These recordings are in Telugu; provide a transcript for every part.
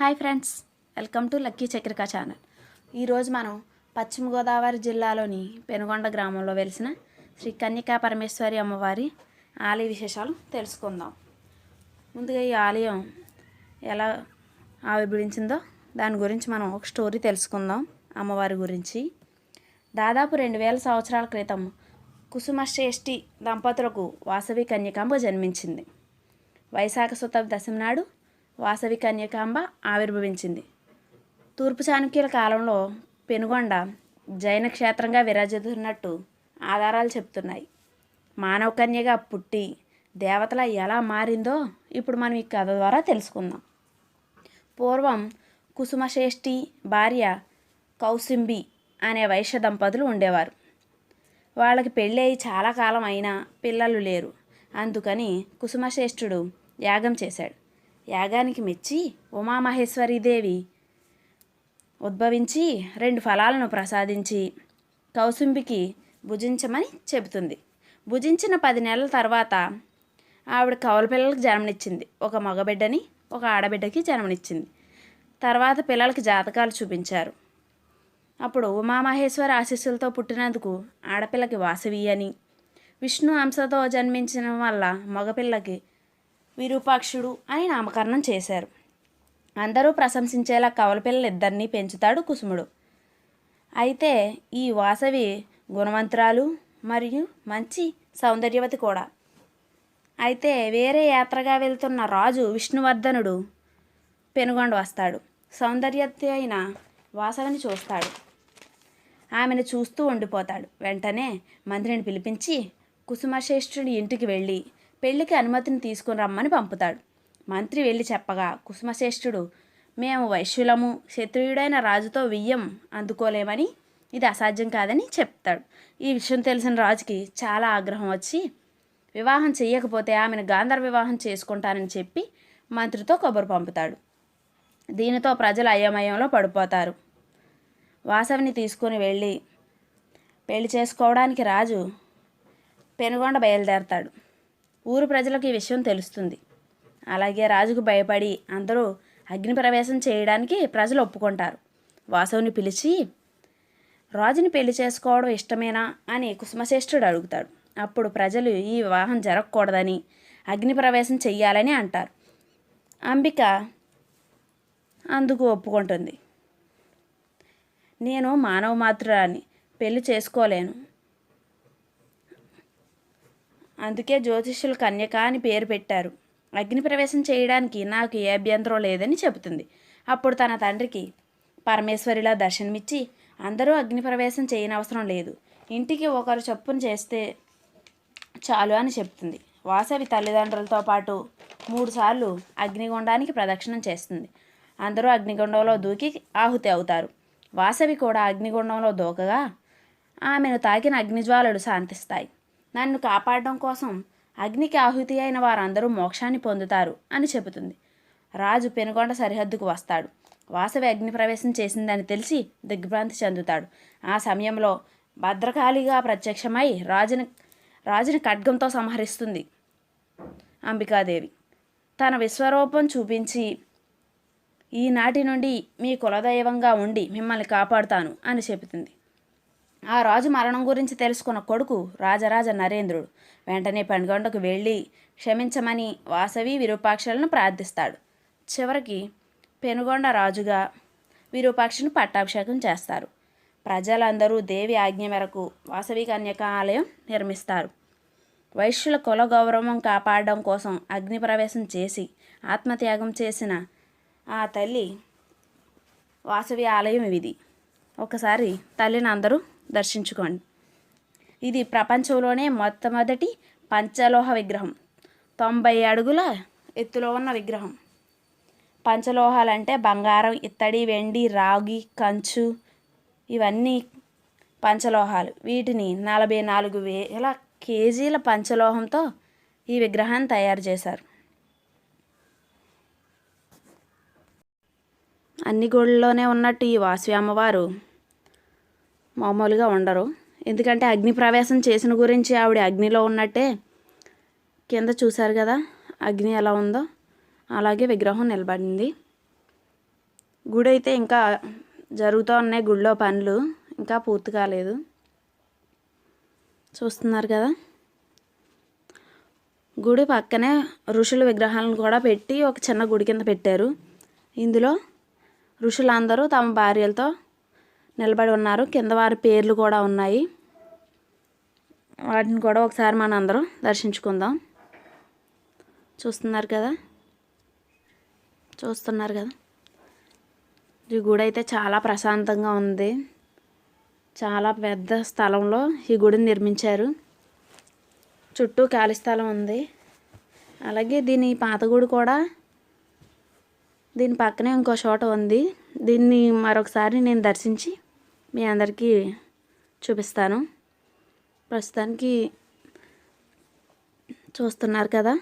Hi friends welcome to Lucky Chakrika channel. ఈరోజు మనం పశ్చిమ గోదావరి జిల్లాలోని పెనుగొండ గ్రామంలో వెలిసిన శ్రీ కన్యకా పరమేశ్వరి అమ్మవారి ఆలయ విశేషాలు తెలుసుకుందాం. ముందుగా ఈ ఆలయం ఎలా ఆవిర్భవించిందో దాని గురించి మనం ఒక స్టోరీ తెలుసుకుందాం అమ్మవారి గురించి. దాదాపు రెండు వేల సంవత్సరాల క్రితం కుసుమశ్రేష్ఠి దంపతులకు వాసవి కన్యకాంబ జన్మించింది. వైశాఖ శుద్ధ దశమి నాడు వాసవి కన్యకాంబ ఆవిర్భవించింది. తూర్పు చాణక్యుల కాలంలో పెనుగొండ జైన క్షేత్రంగా విరాజిల్లుతున్నట్టు ఆధారాలు చెప్తున్నాయి మానవ కన్యగా పుట్టి దేవతల ఎలా మారిందో ఇప్పుడు మనం ఈ కథ ద్వారా తెలుసుకుందాం. పూర్వం కుసుమశ్రేష్ఠి భార్య కౌసింబి అనే వైశ్య దంపతులు ఉండేవారు. వాళ్ళకి పెళ్ళి అయి చాలా కాలం అయినా పిల్లలు లేరు. అందుకని కుసుమశ్రేష్ఠుడు యాగం చేశాడు. యాగానికి మెచ్చి ఉమామహేశ్వరీదేవి ఉద్భవించి రెండు ఫలాలను ప్రసాదించి కౌసుంబికి భుజించమని చెబుతుంది. భుజించిన పది నెలల తర్వాత ఆవిడ కౌల పిల్లలకు జన్మనిచ్చింది. ఒక మగబిడ్డని ఒక ఆడబిడ్డకి జన్మనిచ్చింది. తర్వాత పిల్లలకి జాతకాలు చూపించారు. అప్పుడు ఉమామహేశ్వర ఆశీస్సులతో పుట్టినందుకు ఆడపిల్లకి వాసవి అని విష్ణు అంశతో జన్మించిన వల్ల మగపిల్లకి విరూపాక్షుడు అని నామకరణం చేశారు. అందరూ ప్రశంసించేలా కవలపిల్లలు ఇద్దరినీ పెంచుతాడు కుసుముడు. అయితే ఈ వాసవి గుణవంతురాలు మరియు మంచి సౌందర్యవతి కూడా. అయితే వేరే యాత్రగా వెళ్తున్న రాజు విష్ణువర్ధనుడు పెనుగొండ వస్తాడు. సౌందర్యవతి అయిన వాసవిని చూస్తాడు. ఆమెను చూస్తూ ఉండిపోతాడు. వెంటనే మంత్రిని పిలిపించి కుసుమశ్రేష్ఠుడి ఇంటికి వెళ్ళి పెళ్ళికి అనుమతిని తీసుకుని రమ్మని పంపుతాడు. మంత్రి వెళ్ళి చెప్పగా కుసుమశ్రేష్ఠుడు మేము వైశ్యులము శత్రుయుడైన రాజుతో వియ్యం అందుకోలేమని ఇది అసాధ్యం కాదని చెప్తాడు. ఈ విషయం తెలిసిన రాజుకి చాలా ఆగ్రహం వచ్చి వివాహం చేయకపోతే ఆమెను గాంధర్ వివాహం చేసుకుంటానని చెప్పి మంత్రితో కబురు పంపుతాడు. దీనితో ప్రజలు అయోమయంలో పడిపోతారు. వాసవిని తీసుకుని వెళ్ళి పెళ్ళి చేసుకోవడానికి రాజు పెనుగొండ బయలుదేరతాడు. ఊరు ప్రజలకు ఈ విషయం తెలుస్తుంది. అలాగే రాజుకు భయపడి అందరూ అగ్ని ప్రవేశం చేయడానికి ప్రజలు ఒప్పుకుంటారు. వాసవుని పిలిచి రాజుని పెళ్ళి చేసుకోవడం ఇష్టమేనా? అని కుసుమశ్రేష్ఠుడు అడుగుతాడు. అప్పుడు ప్రజలు ఈ వివాహం జరగకూడదని అగ్ని ప్రవేశం చెయ్యాలని అంటారు. అంబిక అందుకు ఒప్పుకుంటుంది. నేను మానవ మాత్రాన్ని పెళ్ళి చేసుకోలేను. అందుకే జ్యోతిష్యులు కన్యక అని పేరు పెట్టారు. అగ్నిప్రవేశం చేయడానికి నాకు ఏ అభ్యంతరం లేదని చెబుతుంది. అప్పుడు తన తండ్రికి పరమేశ్వరిలా దర్శనమిచ్చి అందరూ అగ్నిప్రవేశం చేయనవసరం లేదు. ఇంటికి ఒకరు చొప్పున చేస్తే చాలు అని చెప్తుంది వాసవి తల్లిదండ్రులతో పాటు మూడుసార్లు అగ్నిగుండానికి ప్రదక్షిణం చేస్తుంది. అందరూ అగ్నిగుండంలో దూకి ఆహుతి అవుతారు. వాసవి కూడా అగ్నిగుండంలో దూకగా ఆమెను తాకిన అగ్నిజ్వాలలు శాంతిస్తాయి. నన్ను కాపాడడం కోసం అగ్నికి ఆహుతి అయిన వారందరూ మోక్షాన్ని పొందుతారు అని చెబుతుంది. రాజు పెనుగొండ సరిహద్దుకు వస్తాడు. వాసవి అగ్ని ప్రవేశం చేసిందని తెలిసి దిగ్భ్రాంతి చెందుతాడు. ఆ సమయంలో భద్రకాళిగా ప్రత్యక్షమై రాజుని రాజుని ఖడ్గంతో సంహరిస్తుంది అంబికాదేవి. తన విశ్వరూపం చూపించి ఈనాటి నుండి మీ కులదైవంగా ఉండి మిమ్మల్ని కాపాడుతాను అని చెబుతుంది. ఆ రాజు మరణం గురించి తెలుసుకున్న కొడుకు రాజరాజ నరేంద్రుడు. వెంటనే పెనుగొండకు వెళ్ళి క్షమించమని వాసవి విరూపాక్షలను ప్రార్థిస్తాడు. చివరికి పెనుగొండ రాజుగా విరూపాక్షను పట్టాభిషేకం చేస్తారు. ప్రజలందరూ దేవి ఆజ్ఞ మేరకు వాసవి కన్యక ఆలయం నిర్మిస్తారు. వైశ్యుల కుల గౌరవం కాపాడడం కోసం అగ్ని ప్రవేశం చేసి ఆత్మత్యాగం చేసిన ఆ తల్లి వాసవి ఆలయం ఇది. ఒకసారి తల్లిని అందరూ దర్శించుకోండి. ఇది ప్రపంచంలోనే మొట్టమొదటి పంచలోహ విగ్రహం. తొంభై అడుగుల ఎత్తులో ఉన్న విగ్రహం. పంచలోహాలంటే బంగారం ఇత్తడి వెండి రాగి కంచు ఇవన్నీ పంచలోహాలు. వీటిని నలభై నాలుగు వేల కేజీల పంచలోహంతో ఈ విగ్రహాన్ని తయారు చేశారు. అన్ని గుళ్ళలోనే ఉన్నట్టు ఈ వాసవి అమ్మవారు మామూలుగా ఉండరు. ఎందుకంటే అగ్ని ప్రవేశం చేసిన గురించి ఆవిడ అగ్నిలో ఉన్నట్టే కింద చూశారు కదా అగ్ని ఎలా ఉందో. అలాగే విగ్రహం నిలబడింది. గుడి అయితే ఇంకా జరుగుతూ ఉన్నాయి గుడిలో పనులు ఇంకా పూర్తి కాలేదు. చూస్తున్నారు కదా. గుడి పక్కనే ఋషుల విగ్రహాలను కూడా పెట్టి ఒక చిన్న గుడి కింద పెట్టారు. ఇందులో ఋషులందరూ తమ భార్యలతో నిలబడి ఉన్నారు. కింద వారి పేర్లు కూడా ఉన్నాయి. వాటిని కూడా ఒకసారి మన అందరం దర్శించుకుందాం. చూస్తున్నారు కదా? చూస్తున్నారు కదా? ఈ గుడి అయితే చాలా ప్రశాంతంగా ఉంది. చాలా పెద్ద స్థలంలో ఈ గుడిని నిర్మించారు. చుట్టూ ఖాళీ స్థలం ఉంది. అలాగే దీని పాత గుడి కూడా దీని పక్కనే ఇంకో చోట ఉంది. దీన్ని మరొకసారి నేను దర్శించి మీ అందరికీ చూపిస్తాను. ప్రస్తుతానికి చూస్తున్నారు కదా.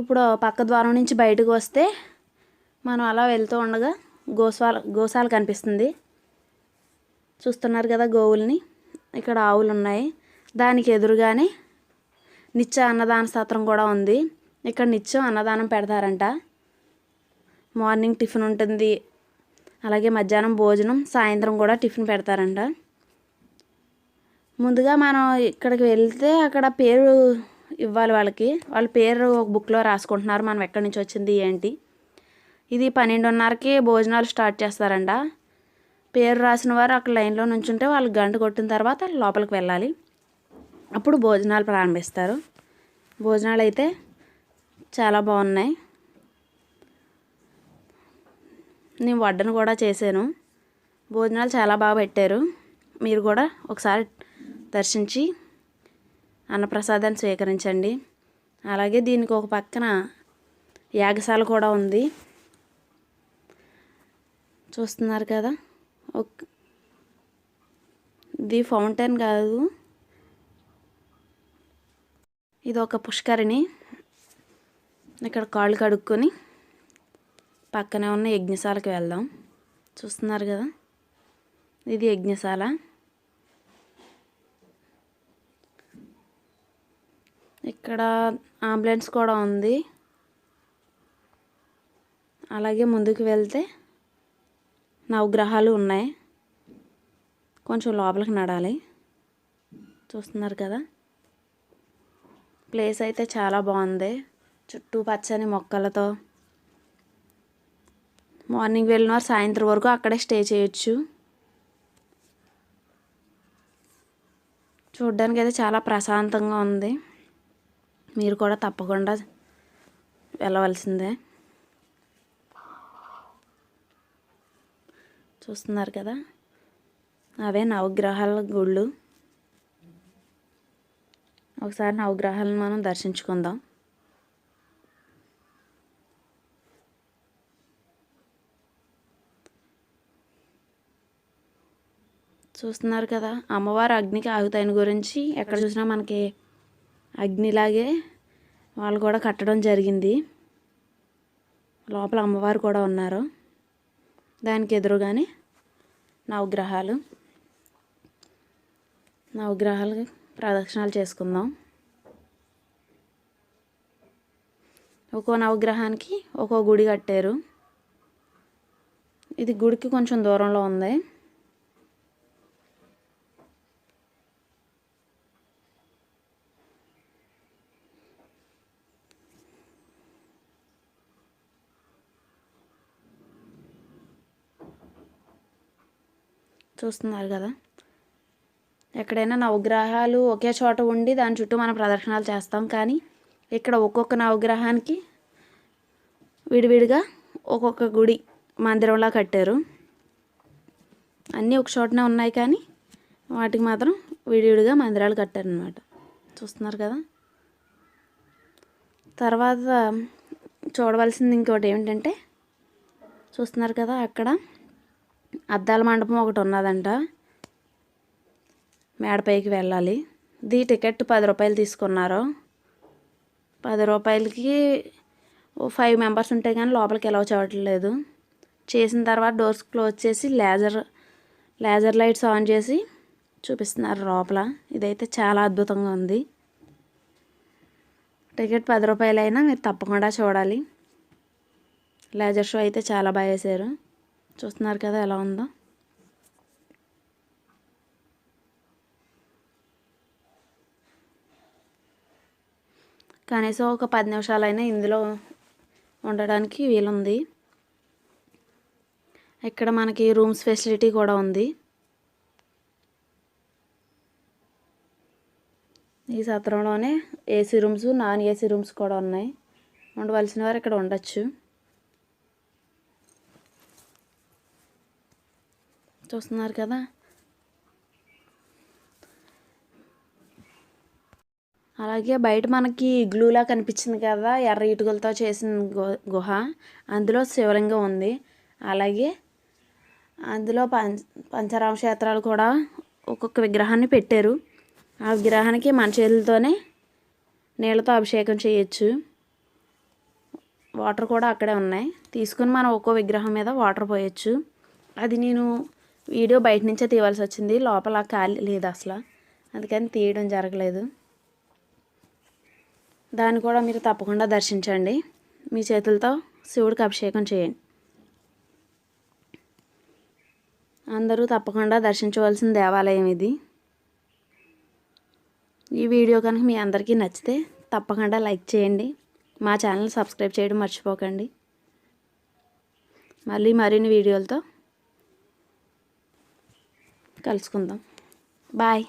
ఇప్పుడు పక్క ద్వారం నుంచి బయటకు వస్తే మనం అలా వెళ్తూ ఉండగా గోసాల గోశాల కనిపిస్తుంది. చూస్తున్నారు కదా గోవుల్ని. ఇక్కడ ఆవులు ఉన్నాయి. దానికి ఎదురుగానే నిత్య అన్నదాన సత్రం కూడా ఉంది. ఇక్కడ నిత్యం అన్నదానం పెడతారంట. మార్నింగ్ టిఫిన్ ఉంటుంది. అలాగే మధ్యాహ్నం భోజనం సాయంత్రం కూడా టిఫిన్ పెడతారంట. ముందుగా మనం ఇక్కడికి వెళ్తే అక్కడ పేరు ఇవ్వాలి వాళ్ళకి. వాళ్ళ పేరు ఒక బుక్లో రాసుకుంటున్నారు మనం ఎక్కడి నుంచి వచ్చింది ఏంటి. ఇది పన్నెండున్నరకి భోజనాలు స్టార్ట్ చేస్తారంట. పేరు రాసిన వారు అక్కడ లైన్లో నుంచుంటే వాళ్ళు గంట కొట్టిన తర్వాత లోపలికి వెళ్ళాలి. అప్పుడు భోజనాలు ప్రారంభిస్తారు. భోజనాలు అయితే చాలా బాగున్నాయి. నేను వడ్డను కూడా చేశాను. భోజనాలు చాలా బాగా పెట్టారు. మీరు కూడా ఒకసారి దర్శించి అన్నప్రసాదాన్ని స్వీకరించండి. అలాగే దీనికి ఒక పక్కన యాగశాల కూడా ఉంది. చూస్తున్నారు కదా? ఒక ఇది ఫౌంటైన్ కాదు. ఇది ఒక పుష్కరిణి. ఇక్కడ కాళ్ళు కడుక్కొని పక్కనే ఉన్న యజ్ఞశాలకు వెళ్దాం. చూస్తున్నారు కదా? ఇది యజ్ఞశాల. ఇక్కడ అంబులెన్స్ కూడా ఉంది. అలాగే ముందుకు వెళ్తే నవగ్రహాలు ఉన్నాయి. కొంచెం లోపలికి నడాలి చూస్తున్నారు కదా? ప్లేస్ అయితే చాలా బాగుంది. చుట్టూ పచ్చని మొక్కలతో మార్నింగ్ వెళ్ళిన వారు సాయంత్రం వరకు అక్కడే స్టే చేయొచ్చు. చూడ్డానికి అయితే చాలా ప్రశాంతంగా ఉంది. మీరు కూడా తప్పకుండా వెళ్ళవలసిందే. చూస్తున్నారు కదా? అవే నవగ్రహాల గుళ్ళు. ఒకసారి నవగ్రహాలను మనం దర్శించుకుందాం. చూస్తున్నారు కదా. అమ్మవారు అగ్నికి ఆగుతాయని గురించి ఎక్కడ చూసినా మనకి అగ్నిలాగే వాళ్ళు కూడా కట్టడం జరిగింది. లోపల అమ్మవారు కూడా ఉన్నారు. దానికి ఎదురుగానే నవగ్రహాలు. నవగ్రహాలు ప్రదక్షిణాలు చేసుకుందాం. ఒక్కో నవగ్రహానికి ఒక్కో గుడి కట్టారు. ఇది గుడికి కొంచెం దూరంలో ఉంది. చూస్తున్నారు కదా. ఎక్కడైనా నవగ్రహాలు ఒకే చోట ఉండి దాని చుట్టూ మనం ప్రదర్శనలు చేస్తాం కానీ ఇక్కడ ఒక్కొక్క నవగ్రహానికి విడివిడిగా ఒక్కొక్క గుడి మందిరంలా కట్టారు. అన్నీ ఒక చోటనే ఉన్నాయి కానీ వాటికి మాత్రం విడివిడిగా మందిరాలు కట్టారనమాట చూస్తున్నారు కదా. తర్వాత చూడవలసింది ఇంకోటి ఏమిటంటే చూస్తున్నారు కదా అక్కడ అద్దాల మండపం ఒకటి ఉన్నదంట. మేడపైకి వెళ్ళాలి. దీ టికెట్ పది రూపాయలు తీసుకున్నారు. పది రూపాయలకి ఫైవ్ మెంబర్స్ ఉంటే కానీ లోపలికి ఎలా చూడట్లేదు చేసిన తర్వాత డోర్స్ క్లోజ్ చేసి లేజర్ లేజర్ లైట్స్ ఆన్ చేసి చూపిస్తున్నారు లోపల. ఇదైతే చాలా అద్భుతంగా ఉంది. టికెట్ పది రూపాయలైనా మీరు తప్పకుండా చూడాలి. లేజర్ షో అయితే చాలా బాగా వేశారు. చూస్తున్నారు కదా ఎలా ఉందో. కనీసం ఒక పది నిమిషాలైనా ఇందులో ఉండడానికి వీలుంది. ఇక్కడ మనకి రూమ్స్ ఫెసిలిటీ కూడా ఉంది. ఈ సత్రంలోనే AC rooms non AC rooms కూడా ఉన్నాయి. ఉండవలసిన వారు ఇక్కడ ఉండొచ్చు. చూస్తున్నారు కదా అలాగే బయట మనకి గ్లూలా కనిపించింది కదా ఎర్ర ఇటుకలతో చేసిన గు- గుహ. అందులో శివలింగం ఉంది. అలాగే అందులో పంచ పంచరామ క్షేత్రాలు కూడా ఒక్కొక్క విగ్రహాన్ని పెట్టారు. ఆ విగ్రహానికి మన చేతులతోనే నీళ్ళతో అభిషేకం చేయొచ్చు. వాటర్ కూడా అక్కడే ఉన్నాయి. తీసుకుని మనం ఒక్కో విగ్రహం మీద వాటర్ పోయొచ్చు. అది నేను వీడియో బయట నుంచే తీయవలసి వచ్చింది. లోపల ఖాళీ లేదు అసలు. అందుకని తీయడం జరగలేదు. దాన్ని కూడా మీరు తప్పకుండా దర్శించండి. మీ చేతులతో శివుడికి అభిషేకం చేయండి. అందరూ తప్పకుండా దర్శించవలసిన దేవాలయం ఇది. ఈ వీడియో కనుక మీ అందరికీ నచ్చితే తప్పకుండా లైక్ చేయండి. మా ఛానల్ సబ్స్క్రైబ్ చేయడం మర్చిపోకండి. మళ్ళీ మరిన్ని వీడియోలతో కలుసుకుందాం. బాయ్.